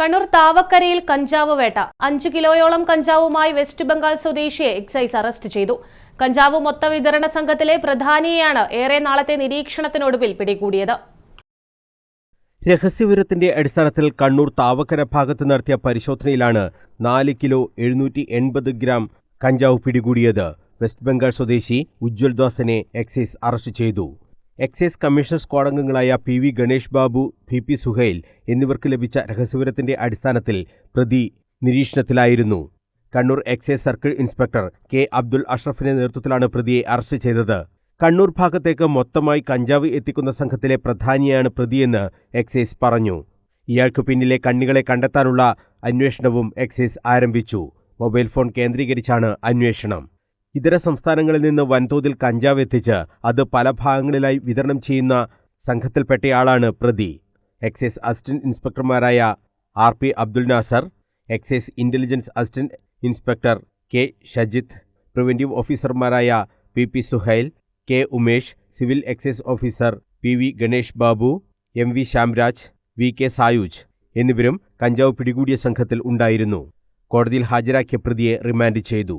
കണ്ണൂർ താവക്കരയിൽ കഞ്ചാവ് വേട്ട. അഞ്ചു കിലോയോളം കഞ്ചാവുമായി വെസ്റ്റ് ബംഗാൾ സ്വദേശിയെ എക്സൈസ് അറസ്റ്റ് ചെയ്തു. കഞ്ചാവ് മൊത്ത വിതരണ സംഘത്തിലെ പ്രധാനിയെയാണ് ഏറെ നാളത്തെ നിരീക്ഷണത്തിനൊടുവിൽ പിടികൂടിയത്. രഹസ്യവിവരത്തിന്റെ അടിസ്ഥാനത്തിൽ കണ്ണൂർ താവക്കര ഭാഗത്ത് നടത്തിയ പരിശോധനയിലാണ് നാല് കിലോ എഴുന്നൂറ്റി എൺപത് ഗ്രാം കഞ്ചാവ് പിടികൂടിയത്. വെസ്റ്റ് ബംഗാൾ സ്വദേശി ഉജ്ജ്വൽ ദാസിനെ എക്സൈസ് അറസ്റ്റ് ചെയ്തു. എക്സൈസ് കമ്മീഷണർ സ്ക്വാഡ് അംഗങ്ങളായ P V Ganesh Babu P P Suhail എന്നിവർക്ക് ലഭിച്ച രഹസ്യവിവരത്തിന്റെ അടിസ്ഥാനത്തിൽ പ്രതി നിരീക്ഷണത്തിലായിരുന്നു. Kannur excise circle inspector K Abdul അഷ്റഫിന്റെ നേതൃത്വത്തിലാണ് പ്രതിയെ അറസ്റ്റ് ചെയ്തത്. കണ്ണൂർ ഭാഗത്തേക്ക് മൊത്തമായി കഞ്ചാവ് എത്തിക്കുന്ന സംഘത്തിലെ പ്രധാനിയാണ് പ്രതിയെന്ന് എക്സൈസ് പറഞ്ഞു. ഇയാൾക്ക് പിന്നിലെ കണ്ണികളെ കണ്ടെത്താനുള്ള അന്വേഷണവും എക്സൈസ് ആരംഭിച്ചു. മൊബൈൽ ഫോൺ കേന്ദ്രീകരിച്ചാണ് അന്വേഷണം. ഇതര സംസ്ഥാനങ്ങളിൽ നിന്ന് വൻതോതിൽ കഞ്ചാവ് എത്തിച്ച് അത് പല ഭാഗങ്ങളിലായി വിതരണം ചെയ്യുന്ന സംഘത്തിൽപ്പെട്ടയാളാണ് പ്രതി. Excise assistant ഇൻസ്പെക്ടർമാരായ R P Abdul Nasar excise intelligence assistant inspector K Shajith preventive ഓഫീസർമാരായ P P Suhail K Umesh civil excise officer P V Ganesh Babu M V Shyamraj V K Sayooj എന്നിവരും കഞ്ചാവ് പിടികൂടിയ സംഘത്തിൽ ഉണ്ടായിരുന്നു. കോടതിയിൽ ഹാജരാക്കിയ പ്രതിയെ remand ചെയ്തു.